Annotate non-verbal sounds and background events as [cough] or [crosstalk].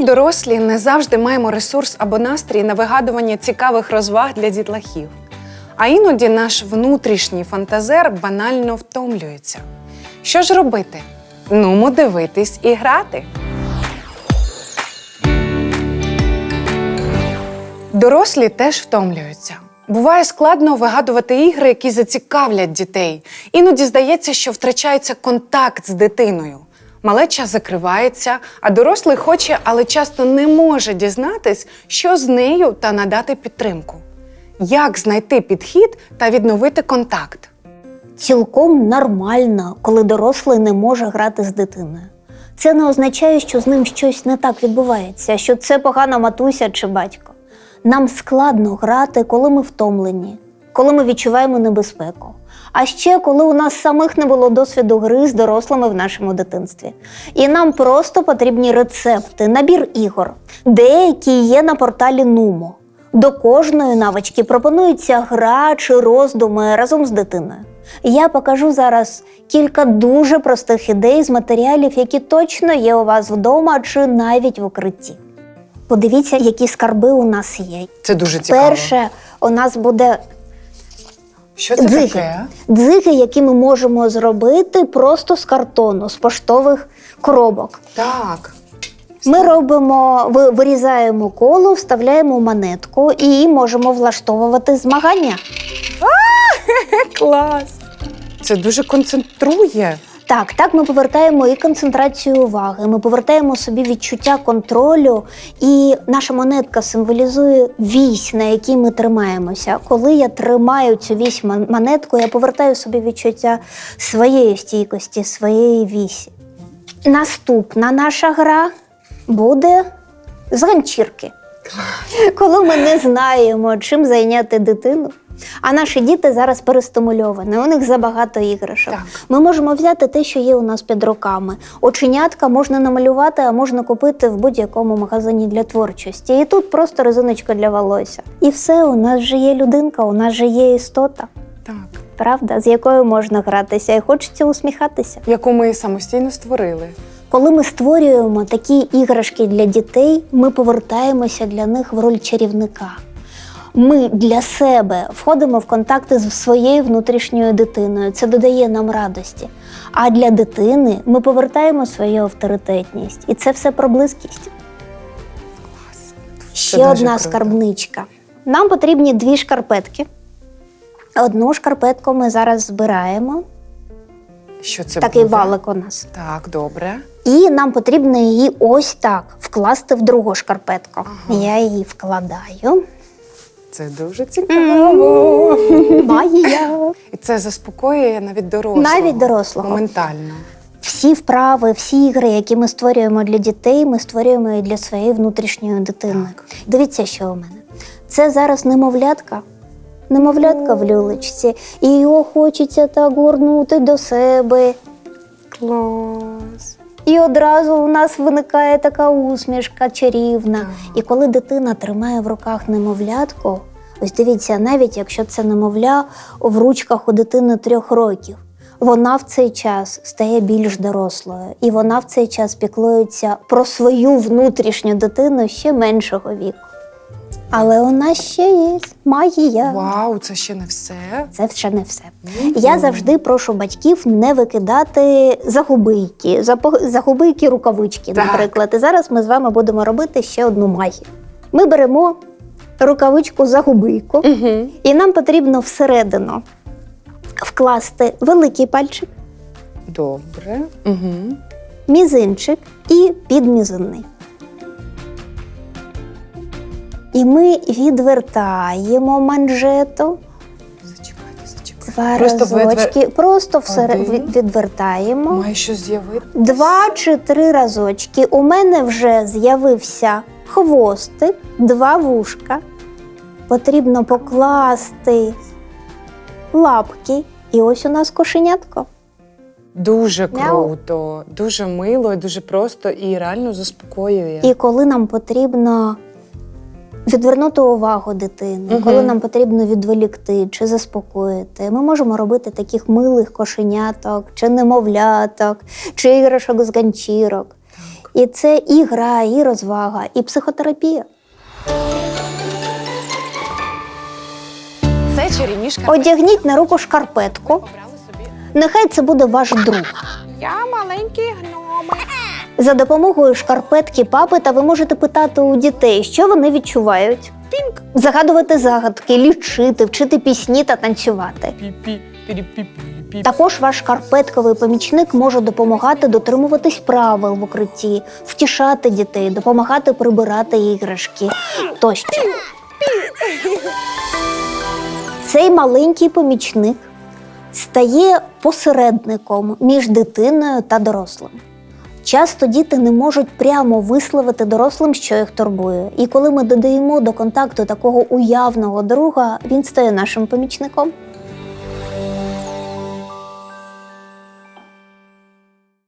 Дорослі, не завжди маємо ресурс або настрій на вигадування цікавих розваг для дітлахів. А іноді наш внутрішній фантазер банально втомлюється. Що ж робити? Нумо дивитись і грати. Дорослі теж втомлюються. Буває складно вигадувати ігри, які зацікавлять дітей. Іноді здається, що втрачається контакт з дитиною. Малеча закривається, а дорослий хоче, але часто не може дізнатись, що з нею та надати підтримку. Як знайти підхід та відновити контакт? Цілком нормально, коли дорослий не може грати з дитиною. Це не означає, що з ним щось не так відбувається, що це погана матуся чи батько. Нам складно грати, коли ми втомлені, коли ми відчуваємо небезпеку. А ще коли у нас самих не було досвіду гри з дорослими в нашому дитинстві. І нам просто потрібні рецепти, набір ігор. Деякі є на порталі Нумо. До кожної навички пропонується гра чи роздуми разом з дитиною. Я покажу зараз кілька дуже простих ідей з матеріалів, які точно є у вас вдома чи навіть в укритті. Подивіться, які скарби у нас є. Це дуже цікаво. Перше, у нас буде що це дзиги. таке? Дзиги, які ми можемо зробити просто з картону, з поштових коробок. Так. Ми робимо, вирізаємо коло, вставляємо монетку і можемо влаштовувати змагання. [laughs] Клас! Це дуже концентрує. Так, так ми повертаємо і концентрацію уваги. Ми повертаємо собі відчуття контролю, і наша монетка символізує вісь, на якій ми тримаємося. Коли я тримаю цю вісь монетку, я повертаю собі відчуття своєї стійкості, своєї вісі. Наступна наша гра буде з ганчірки. Коли ми не знаємо, чим зайняти дитину. А наші діти зараз перестимульовані, у них забагато іграшок. Так. Ми можемо взяти те, що є у нас під руками. Оченятка можна намалювати, а можна купити в будь-якому магазині для творчості. І тут просто резиночка для волосся. І все, у нас же є людинка, у нас же є істота, Так. правда, з якою можна гратися, і хочеться усміхатися. Яку ми самостійно створили. Коли ми створюємо такі іграшки для дітей, ми повертаємося для них в роль чарівника. Ми для себе входимо в контакти з своєю внутрішньою дитиною. Це додає нам радості. А для дитини ми повертаємо свою авторитетність. І це все про близькість. Ще дуже одна скарбничка. Нам потрібні дві шкарпетки. Одну шкарпетку ми зараз збираємо. Що це Такий буде? валик у нас. Так, добре. І нам потрібно її ось так вкласти в другу шкарпетку. Я її вкладаю. Це дуже цікаво. Магія. І це заспокоює навіть дорослого. Навіть дорослого. Моментально. Всі вправи, всі ігри, які ми створюємо для дітей, ми створюємо і для своєї внутрішньої дитини. Так. Дивіться, що у мене. Це зараз немовлятка. Немовлятка в люлечці, і його хочеться так горнути до себе. Клас. І одразу у нас виникає така усмішка чарівна. І коли дитина тримає в руках немовлятку, ось дивіться, навіть якщо це немовля в ручках у дитини трьох років, вона в цей час стає більш дорослою, і вона в цей час піклується про свою внутрішню дитину ще меншого віку. Але у нас ще є магія. Вау, це ще не все. Це ще не все. Я завжди прошу батьків не викидати загубийки, загубийки рукавички, Так. наприклад. І зараз ми з вами будемо робити ще одну магію. Ми беремо рукавичку загубийку, Угу. і нам потрібно всередину вкласти великий пальчик, Добре. Угу. мізинчик і підмізинний. І ми відвертаємо манжету. Зачекайте, зачекайте. Два Просто разочки. Просто всере- Один. відвертаємо. Має щось з'явити. Два чи три разочки. У мене вже з'явився хвостик, два вушка. Потрібно покласти лапки. І ось у нас кошенятко. Дуже круто, дуже мило, і дуже просто і реально заспокоює. І коли нам потрібно відвернути увагу дитини, Мгм. коли нам потрібно відволікти чи заспокоїти, ми можемо робити таких милих кошеняток, чи немовляток, чи іграшок з ганчірок. І це і гра, і розвага, і психотерапія. Це чарівні шкарпетки. Одягніть на руку шкарпетку. Нехай це буде ваш друг. Я маленький. За допомогою шкарпетки папи та ви можете питати у дітей, що вони відчувають. Пінк. Загадувати загадки, лічити, вчити пісні та танцювати. Також ваш шкарпетковий помічник може допомагати дотримуватись правил в укритті, втішати дітей, допомагати прибирати іграшки тощо. Цей маленький помічник стає посередником між дитиною та дорослим. Часто діти не можуть прямо висловити дорослим, що їх турбує. І коли ми додаємо до контакту такого уявного друга, він стає нашим помічником.